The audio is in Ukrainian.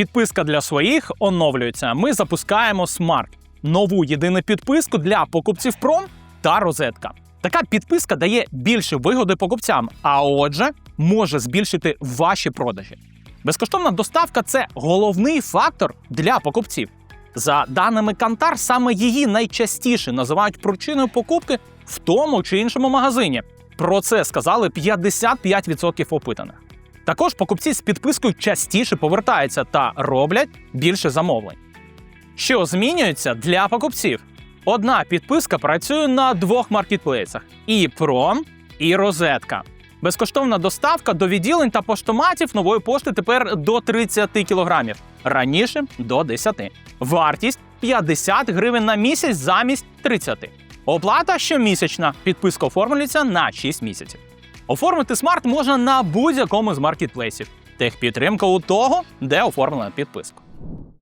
Підписка для своїх оновлюється. Ми запускаємо Smart – нову єдину підписку для покупців Пром та розетка. Така підписка дає більше вигоди покупцям, а отже, може збільшити ваші продажі. Безкоштовна доставка це головний фактор для покупців. За даними Кантар, саме її найчастіше називають причиною покупки в тому чи іншому магазині. Про це сказали 55% опитаних. Також покупці з підпискою частіше повертаються та роблять більше замовлень. Що змінюється для покупців? Одна підписка працює на двох маркетплейсах: і Пром, і Розетка. Безкоштовна доставка до відділень та поштоматів нової пошти тепер до 30 кілограмів, раніше до 10. Вартість 50 гривень на місяць замість 30. Оплата щомісячна. Підписка оформлюється на 6 місяців. Оформити смарт можна на будь-якому з маркетплейсів. Техпідтримка у того, де оформлена підписка.